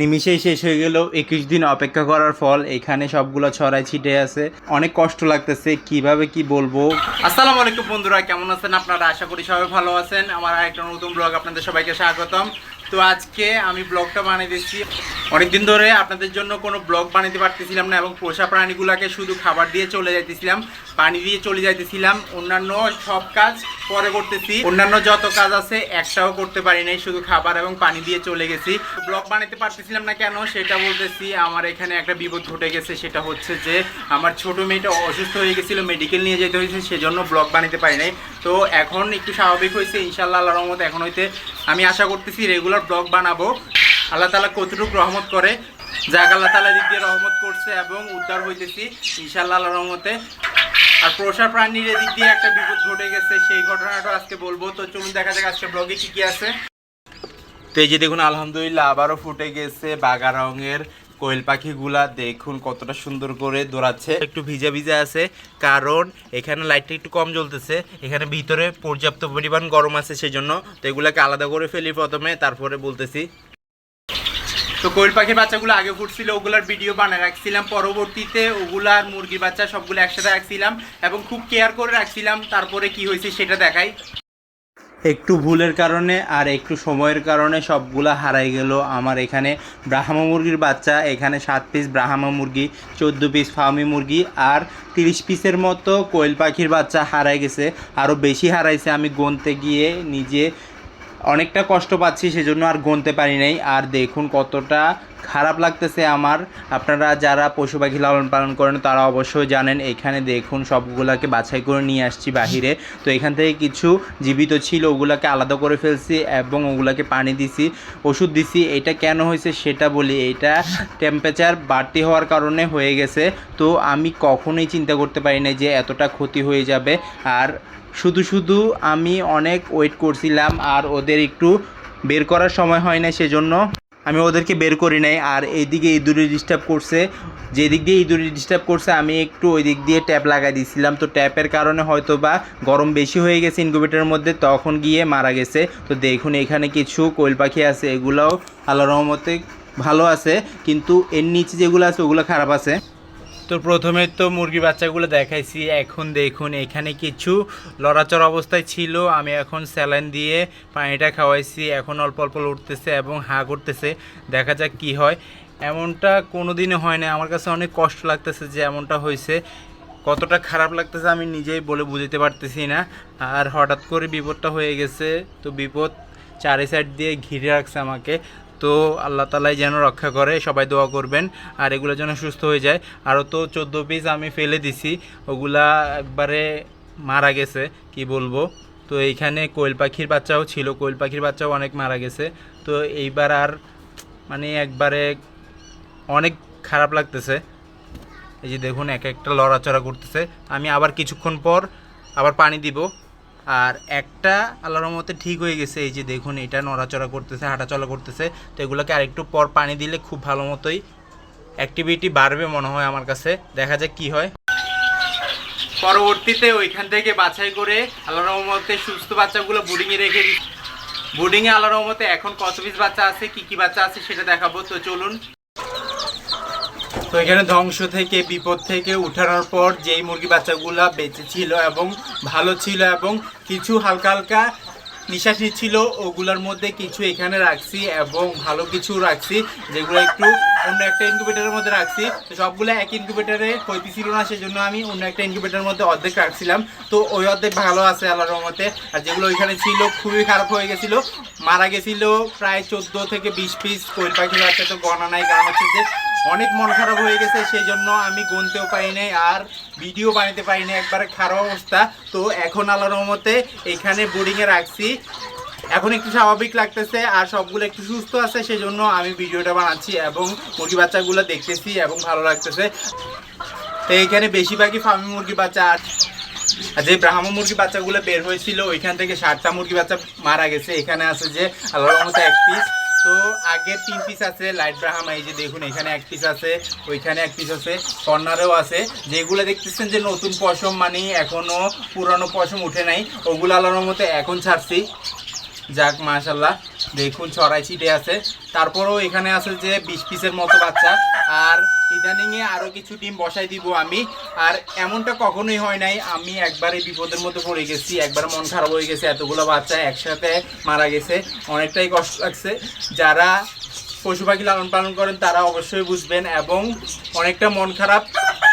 নিমিশেই শেষ হয়ে গেল। একুশ দিন অপেক্ষা করার ফল, এখানে সবগুলো ছড়াই ছিটে আছে। অনেক কষ্ট লাগতেছে, কীভাবে কি বলব? আসসালাম আলাইকুম বন্ধুরা, কেমন আছেন আপনারা? আশা করি সবাই ভালো আছেন। আমার আরেকটা নতুন ব্লগ আপনাদের সবাইকে স্বাগতম। তো আজকে আমি ব্লগটা বানিয়ে দিচ্ছি। অনেকদিন ধরে আপনাদের জন্য কোনো ব্লগ বানাতে পারতেছিলাম না এবং পোষা প্রাণীগুলোকে শুধু খাবার দিয়ে চলে যাইতেছিলাম, পানি দিয়ে চলে যাইতেছিলাম, অন্যান্য সব কাজ পরে করতেছি। অন্যান্য যত কাজ আছে একটাও করতে পারি নাই, শুধু খাবার এবং পানি দিয়ে চলে গেছি। ব্লগ বানাতে পারতেছিলাম না কেন সেটা বলতেছি, আমার এখানে একটা বিপদ ঘটে গেছে, সেটা হচ্ছে যে আমার ছোট মেয়েটা অসুস্থ হয়ে গেছিল মেডিকেল নিয়ে যেতে হয়েছে, সেজন্য ব্লগ বানাতে পারি নাই। তো এখন একটু স্বাভাবিক হয়েছে ইনশাল্লাহ আল্লাহ রহমত এখন হইতে আমি আশা করতেছি রেগুলার ব্লগ বানাবো। আল্লাহ তালা কতটুকু রহমত করে, যাক আল্লাহ তালা দিক দিয়ে রহমত করছে এবং উদ্ধার হইতেছি ইনশাল্লাহ আল্লাহ রহমতে। আর প্রসার প্রাণীর এদিক দিয়ে একটা বিপদ ঘটে গেছে, সেই ঘটনাটা আজকে বলব। তো চলুন দেখা যাক আজকে ব্লগে কি কি আছে। তো এই যে দেখুন, আলহামদুলিল্লাহ আবারও ফুটে গেছে বাগা রঙের কোয়েল পাখিগুলা দেখুন কতটা সুন্দর করে দৌড়াচ্ছে। একটু ভিজা ভিজা আছে, কারণ এখানে লাইটটা একটু কম জ্বলতেছে, এখানে ভিতরে পর্যাপ্ত পরিমাণ গরম আছে সেজন্য, তো এগুলাকে আলাদা করে ফেলি প্রথমে, তারপরে বলতেছি। তো কোয়েল পাখির বাচ্চাগুলো আগে ফুটছিল ওগুলার ভিডিও বানিয়ে রাখছিলাম, পরবর্তীতে ওগুলার মুরগির বাচ্চা সবগুলো একসাথে রাখছিলাম এবং খুব কেয়ার করে রাখছিলাম, তারপরে কি হয়েছে সেটা দেখাই। একটু ভুলের কারণে আর একটু সময়ের কারণে সবগুলা হারাই গেল। আমার এখানে ব্রাহ্মা মুরগির বাচ্চা, এখানে সাত পিস ব্রাহ্মা মুরগি, চোদ্দ পিস ফার্মি মুরগি আর তিরিশ পিসের মতো কোয়েল পাখির বাচ্চা হারাই গেছে। আরও বেশি হারাইছে। আমি গুনতে গিয়ে নিজে অনেকটা কষ্ট পাচ্ছি, সেজন্য আর গুনতে পারি নাই। আর দেখুন কতটা খারাপ লাগতেছে আমার। আপনারা যারা পশু পাখি লালন পালন করেন, তারা অবশ্যই জানেন, এখানে দেখুন সবগুলাকে বাছাই করে নিয়ে আসছি বাহিরে। তো এখান থেকে কিছু জীবিত ছিল, ওগুলাকে আলাদা করে ফেলছি এবং ওগুলাকে পানি দিছি, ওষুধ দিছি। এটা কেন হয়েছে সেটা বলি, এটা টেম্পারেচার বাড়তি হওয়ার কারণে হয়ে গেছে। তো আমি কখনোই চিন্তা করতে পারি না যে এতটা ক্ষতি হয়ে যাবে। আর শুধু শুধু আমি অনেক ওয়েট করছিলাম আর ওদের একটু বের করার সময় হয় না সেজন্য আমি ওদেরকে বের করি নাই। আর এইদিকে ইঁদুরে ডিস্টার্ব করছে। যেদিক দিয়ে ইঁদুরে ডিস্টার্ব করছে, আমি একটু ওই দিক দিয়ে ট্যাপ লাগাই দিয়েছিলাম তো ট্যাপের কারণে হয়তো বা গরম বেশি হয়ে গেছে ইনকিউবেটারের মধ্যে, তখন গিয়ে মারা গেছে। তো দেখুন, এখানে কিছু কোয়েল পাখি আছে, এগুলোও আল্লাহ রহমতে ভালো আছে। কিন্তু এর নিচে যেগুলো আছে, ওগুলো খারাপ আছে। তো প্রথমে তো মুরগি বাচ্চাগুলো দেখাইছি। এখন দেখুন, এখানে কিছু লড়াচড় অবস্থায় ছিল। আমি এখন স্যালাইন দিয়ে পানিটা খাওয়াইছি। এখন অল্প অল্প উঠতেছে এবং হা করতেছে। দেখা যাক কি হয়। এমনটা কোনো দিনও হয় না আমার কাছে অনেক কষ্ট লাগতেছে যে এমনটা হয়েছে। কতটা খারাপ লাগতেছে আমি নিজেই বলে বুঝতে পারতেছি না। আর হঠাৎ করে বিপদটা হয়ে গেছে। তো বিপদ চারি সাইড দিয়ে ঘিরে রাখছে আমাকে। তো আল্লাহ তালাই যেন রক্ষা করে, সবাই দোয়া করবেন আর এগুলো যেন সুস্থ হয়ে যায়। আরও তো চোদ্দ পিস আমি ফেলে দিছি, ওগুলা একবারে মারা গেছে, কি বলব? তো এইখানে কোয়েল পাখির বাচ্চাও ছিল, কোয়েল পাখির বাচ্চাও অনেক মারা গেছে। তো এইবার আর মানে একবারে অনেক খারাপ লাগতেছে। এই যে দেখুন, এক একটা লড়াচড়া করতেছে। আমি আবার কিছুক্ষণ পর আবার পানি দিব। আর একটা আল্লাহর মতে ঠিক হয়ে গেছে। এই যে দেখুন, এটা নড়াচড়া করতেছে, হাঁটাচলা করতেছে। তো এগুলোকে আরেকটু পর পানি দিলে খুব ভালো মতোই অ্যাক্টিভিটি বাড়বে মনে হয় আমার কাছে। দেখা যাক কি হয়। পরবর্তীতে ওইখান থেকে বাছাই করে আল্লাহর রহমতে সুস্থ বাচ্চাগুলো বোর্ডিংয়ে রেখে বোর্ডিংয়ে আল্লাহর রহমতে এখন কত পিস বাচ্চা আছে, কি কি বাচ্চা আছে সেটা দেখাবো। তো চলুন। তো এখানে ধ্বংস থেকে, বিপদ থেকে উঠানোর পর যেই মুরগি বাচ্চাগুলো বেঁচে ছিল এবং ভালো ছিল এবং কিছু হালকা হালকা নিঃশ্বাস ছিল, ওগুলোর মধ্যে কিছু এখানে রাখছি এবং ভালো কিছু রাখছি, যেগুলো একটু অন্য একটা ইনকিউবেটারের মধ্যে রাখছি। তো সবগুলো এক ইনকিউবেটারে হইতেছিল না, সেজন্য আমি অন্য একটা ইনকিউবেটারের মধ্যে অর্ধেক রাখছিলাম। তো ওই অর্ধেক ভালো আছে আল্লাহর রহমতে। আর যেগুলো ওইখানে ছিল খুবই খারাপ হয়ে গেছিল। মারা গেছিল প্রায় চোদ্দ থেকে বিশ পিস কোয়েল পাখি বাচ্চা তো গণা নাই। কারণ হচ্ছে যে অনেক মন খারাপ হয়ে গেছে সেই জন্য আমি গুনতেও পারি নাই আর ভিডিও বানাতে পারি নাই একবারে খারাপ অবস্থা। তো এখন আল্লাহর রহমতে এখানে বোর্ডিংয়ে রাখছি। এখন একটু স্বাভাবিক লাগতেছে আর সবগুলো একটু সুস্থ আছে সেই জন্য আমি ভিডিওটা বানাচ্ছি এবং মুরগি বাচ্চাগুলো দেখতেছি এবং ভালো লাগতেছে। তো এখানে বেশিরভাগই ফার্মি মুরগি বাচ্চা আর যে ব্রাহ্ম মুরগি বাচ্চাগুলো বের হয়েছিল, ওইখান থেকে ষাটটা মুরগি বাচ্চা মারা গেছে। এখানে আছে যে আল্লাহর রহমতে এক পিস তো আগের তিন পিস আছে লাইট ব্রাহাম এই যে দেখুন, এখানে এক পিস আছে, ওইখানে এক পিস আছে, কর্নারেও আছে। যেগুলো দেখতেছেন যে নতুন পশম মানে এখনও পুরানো পশম উঠে নাই, ওগুলো আল্লাহর মতে এখন ছাড়ছি। যাক মাশাল্লাহ দেখুন, ছড়াই ছিটে আছে। তারপরেও এখানে আছে যে বিশ পিসের মতো বাচ্চা। আর ইদানিংয়ে আরও কিছু টিম বসাই দিব আমি। আর এমনটা কখনোই হয় নাই, আমি একবারে বিপদের মধ্যে পড়ে গেছি, একবার মন খারাপ হয়ে গেছে, এতগুলো বাচ্চা একসাথে মারা গেছে। অনেকটাই কষ্ট লাগছে। যারা পশু পাখি লালন পালন করেন, তারা অবশ্যই বুঝবেন। এবং অনেকটা মন খারাপ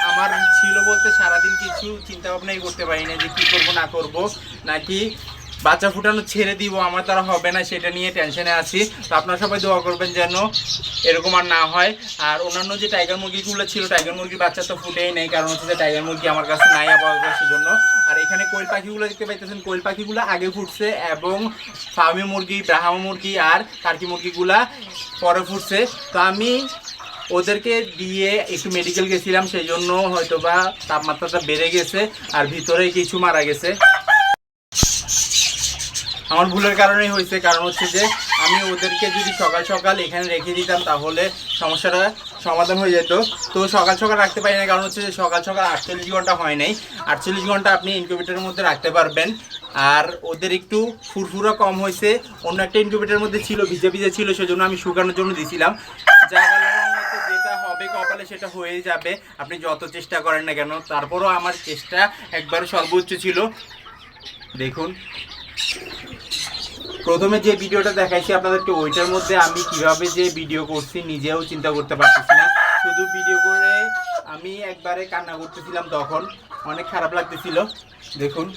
আমার ছিল বলতে সারাদিন কিছু চিন্তা ভাবনাই করতে পারি না যে কী করব, না করব। নাকি বাচ্চা ফুটানো ছেড়ে দিব, আমার দ্বারা হবে না, সেটা নিয়ে টেনশনে আছি। তো আপনারা সবাই দোয়া করবেন যেন এরকম আর না হয়। আর অন্যান্য যে টাইগার মুরগিগুলো ছিল টাইগার মুরগির বাচ্চা তো ফুটেই নেই, কারণ হচ্ছে যে টাইগার মুরগি আমার কাছে নাই আপাতত সেজন্য। আর এখানে কোয়েল পাখিগুলো দেখতে পাইতেছেন, কোয়েল পাখিগুলো আগে ফুটছে এবং ফার্মি মুরগি, ব্রাহ্মা মুরগি আর টার্কি মুরগিগুলা পরে ফুটছে। তো আমি ওদেরকে দিয়ে একটু মেডিকেল গেছিলাম সেই জন্য হয়তো বা তাপমাত্রাটা বেড়ে গেছে আর ভিতরে কিছু মারা গেছে। আমার ভুলের কারণেই হয়েছে, কারণ হচ্ছে যে আমি ওদেরকে যদি সকাল সকাল এখানে রেখে দিতাম তাহলে সমস্যাটা সমাধান হয়ে যেত। তো সকাল সকাল রাখতে পারি না কারণ হচ্ছে যে সকাল সকাল আটচল্লিশ ঘণ্টা হয় নাই। আটচল্লিশ ঘণ্টা আপনি ইনকিউবেটারের মধ্যে রাখতে পারবেন। আর ওদের একটু ফুরফুরা কম হয়েছে। অন্য একটা ইনকিউবেটারের মধ্যে ছিল, ভিজে ভিজে ছিল, সেজন্য আমি শুকানোর জন্য দিছিলাম। যা যেটা হবে কপালে সেটা হয়ে যাবে। আপনি যত চেষ্টা করেন না কেন, তারপরও আমার চেষ্টা একবার সর্বোচ্চ ছিল। দেখুন। প্রথমে যে ভিডিওটা দেখাইছি আপনাদেরকে, ওইটার মধ্যে আমি কীভাবে যে ভিডিও করছি নিজেও চিন্তা করতে পারতেছি না। শুধু ভিডিও করে আমি একবারে কান্না করতেছিলাম তখন। অনেক খারাপ লাগতেছিল। দেখুন।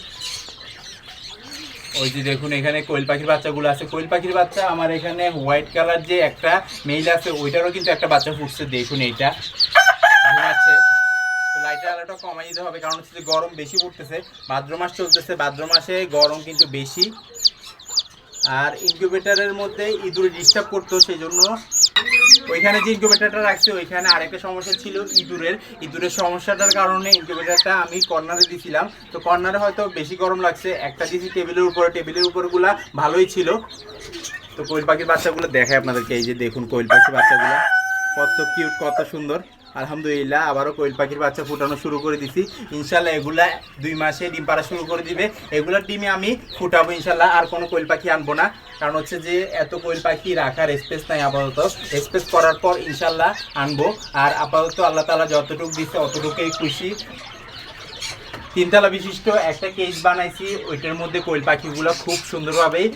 ওই যে দেখুন, এখানে কোয়েল পাখির বাচ্চাগুলো আছে। কোয়েল পাখির বাচ্চা আমার এখানে হোয়াইট কালার যে একটা মেইল আছে, ওইটারও কিন্তু একটা বাচ্চা ফুটছে। দেখুন এইটা। তো লাইটের আলোটা কমাই দিতে হবে, কারণ হচ্ছে গরম বেশি পড়তেছে। ভাদ্র মাস চলতেছে। ভাদ্র মাসে গরম কিন্তু বেশি। আর ইনকিউবেটারের মধ্যে ইঁদুরে ডিস্টার্ব করতো সেই জন্য ওইখানে যে ইনকিউবেটারটা রাখছি, ওইখানে আরেকটা সমস্যা ছিল ইঁদুরের। ইঁদুরের সমস্যাটার কারণে ইনকিউবেটারটা আমি কর্নারে দিছিলাম। তো কর্নারে হয়তো বেশি গরম লাগছে। একটা দিছি টেবিলের উপরে টেবিলের উপরগুলা ভালোই ছিল। তো কোয়েল পাখির বাচ্চাগুলো দেখায় আপনাদেরকে। এই যে দেখুন কোয়েল পাখির বাচ্চাগুলো। কত কিউট কত সুন্দর। আলহামদুলিল্লাহ, আবারও কোয়েল পাখির বাচ্চা ফুটানো শুরু করে দিছি। ইনশাল্লাহ এগুলা দুই মাসে ডিম পাড়া শুরু করে দিবে। এগুলোর ডিমে আমি ফুটাবো ইনশাল্লাহ আর কোনো কোয়েল পাখি আনব না। কারণ হচ্ছে যে, এত কোয়েল পাখি রাখার স্পেস নাই আপাতত। স্পেস করার পর ইনশাল্লাহ আনব। আর আপাতত আল্লাহ তালা যতটুকু দিচ্ছে অতটুকুই খুশি। তিনতলা বিশিষ্ট একটা কেজ বানাইছি। ওইটার মধ্যে কোয়েল পাখিগুলো খুব সুন্দরভাবেই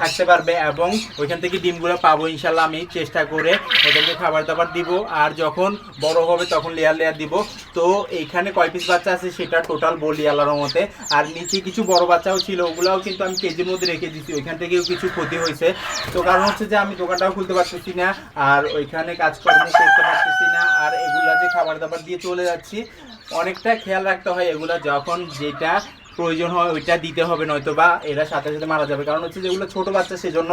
থাকতে পারবে এবং ওইখান থেকে ডিমগুলো পাবো, ইনশাল্লাহ আমি চেষ্টা করে ওদেরকে খাবার দাবার দিব। আর যখন বড় হবে তখন লেয়ার লেয়ার দিব। তো এইখানে কয় পিস বাচ্চা আছে সেটা টোটাল বলি আল্লাহর মতে আর নিচে কিছু বড় বাচ্চাও ছিল, ওগুলাও কিন্তু আমি কেজির মধ্যে রেখে দিচ্ছি ওইখান থেকেও কিছু ক্ষতি হয়েছে। তো কারণ হচ্ছে যে আমি দোকানটাও খুলতে পারতেছি না, আর ওইখানে কাজকর্ম করতে পারতেছি না, আর এগুলা যে খাবার দাবার দিয়ে চলে যাচ্ছি, অনেকটা খেয়াল রাখতে হয় এগুলা যখন যেটা প্রয়োজন হয়, ওইটা দিতে হবে, নয়তো বা এরা সাথে সাথে মারা যাবে। কারণ হচ্ছে যেগুলো ছোট বাচ্চা সেজন্য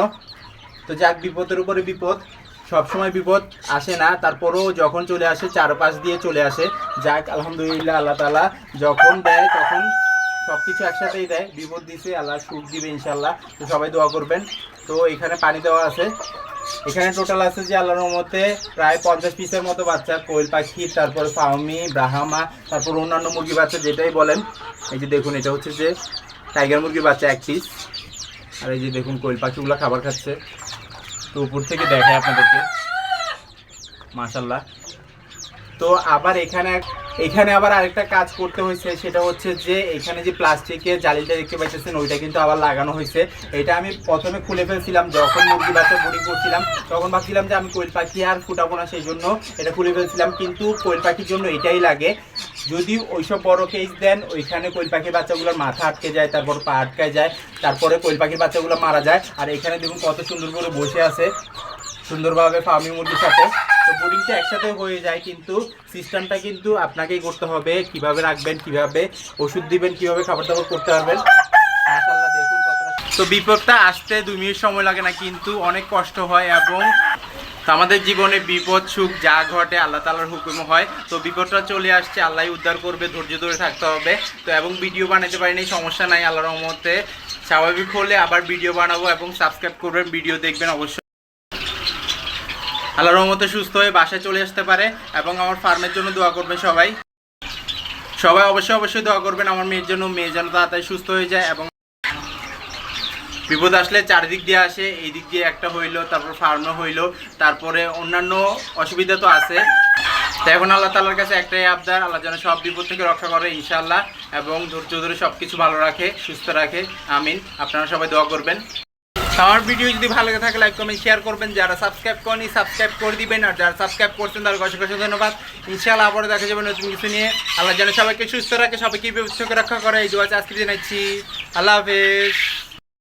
তো যাক, বিপদের উপরে বিপদ, সবসময় বিপদ আসে না। তারপরেও যখন চলে আসে, চারপাশ দিয়ে চলে আসে। যাক, আলহামদুলিল্লাহ, আল্লাহ তালা যখন দেয়, তখন সব কিছু একসাথেই দেয়। বিপদ দিছে, আল্লাহ সুখ দিবে ইনশাল্লাহ তো সবাই দোয়া করবেন। তো এখানে পানি দেওয়া আছে। এখানে টোটাল আছে যে আল্লাহর রহমতে প্রায় পঞ্চাশ পিসের মতো বাচ্চা, কোয়েল পাখি, তারপর ফাউমি, ব্রাহামা, তারপর অন্যান্য মুরগি বাচ্চা যেটাই বলেন। এই যে দেখুন, এটা হচ্ছে যে টাইগার মুরগির বাচ্চা এক পিস আর এই যে দেখুন, কোয়েল পাখিগুলো খাবার খাচ্ছে। তো উপর থেকে দেখায় আপনাদেরকে। মাশাল্লাহ তো আবার এখানে এখানে আবার আরেকটা কাজ করতে হয়েছে, সেটা হচ্ছে যে এখানে যে প্লাস্টিকের জালিটা দেখতে পাইতেছেন, ওইটা কিন্তু আবার লাগানো হয়েছে। এটা আমি প্রথমে খুলে ফেলছিলাম, যখন মুরগি বাচ্চা বুড়ি করছিলাম, তখন ভাবছিলাম যে আমি কোয়েল পাখি আর ফুটাবো না, সেই জন্য এটা খুলে ফেলছিলাম। কিন্তু কোয়েল পাখির জন্য এটাই লাগে, যদি ওইসব বড় কেস দেন, ওইখানে কোয়েল পাখির বাচ্চাগুলোর মাথা আটকে যায়, তারপর পা আটকে যায়, তারপরে কোয়েল পাখির বাচ্চাগুলো মারা যায়। আর এখানে দেখুন কত সুন্দর করে বসে আছে, সুন্দরভাবে ফার্মি মুরগির সাথে। তো বোর্ডিংটা একসাথে হয়ে যায়, কিন্তু সিস্টেমটা কিন্তু আপনাকেই করতে হবে, কীভাবে রাখবেন, কীভাবে ওষুধ দিবেন, কীভাবে খাবার দাবার করতে পারবেন। তো বিপদটা আসতে দুই মিনিট সময় লাগে না, কিন্তু অনেক কষ্ট হয় এবং আমাদের জীবনে বিপদ, সুখ যা ঘটে আল্লাহ তালার হুকুম হয়। তো বিপদটা চলে আসছে আল্লাহ উদ্ধার করবে, ধৈর্য ধরে থাকতে হবে। তো এবং ভিডিও বানাতে পারিনি, সমস্যা নাই, আল্লাহর রহমতে। স্বাভাবিক হলে আবার ভিডিও বানাবো এবং সাবস্ক্রাইব করবেন, ভিডিও দেখবেন অবশ্যই। আল্লাহর রহমতে সুস্থ হয়ে বাসায় চলে আসতে পারে এবং আমার ফার্মের জন্য দোয়া করবে সবাই। সবাই অবশ্যই অবশ্যই দোয়া করবেন, আমার মেয়ের জন্য, মেয়ে যেন তাড়াতাড়ি সুস্থ হয়ে যায় এবং বিপদ আসলে চারিদিক দিয়ে আসে, এই দিক দিয়ে একটা হইল, তারপর ফার্মে হইল, তারপরে অন্যান্য অসুবিধা তো আছে। তো এখন আল্লাহ তালার কাছে একটাই আবদার, আল্লাহ যেন সব বিপদ থেকে রক্ষা করে ইনশাল্লাহ এবং ধৈর্য ধরে সব কিছু ভালো রাখে, সুস্থ রাখে। আমিন। আপনারা সবাই দোয়া করবেন। আমার ভিডিও যদি ভালো লাগে থাকে লাইক কমেন্ট শেয়ার করবেন। যারা সাবস্ক্রাইব করেনি সাবস্ক্রাইব করে দিবেন। আর যারা সাবস্ক্রাইব করছেন, তাদের অসংখ্য অসংখ্য ধন্যবাদ। ইনশাআল্লাহ আবারও দেখা যাবে নতুন কিছু নিয়ে। আল্লাহ যেন সবাইকে সুস্থ রাখে, সবাইকে ব্যবস্থা রক্ষা করে। এই দু আজকে জানাচ্ছি আল্লাহ হাফেজ।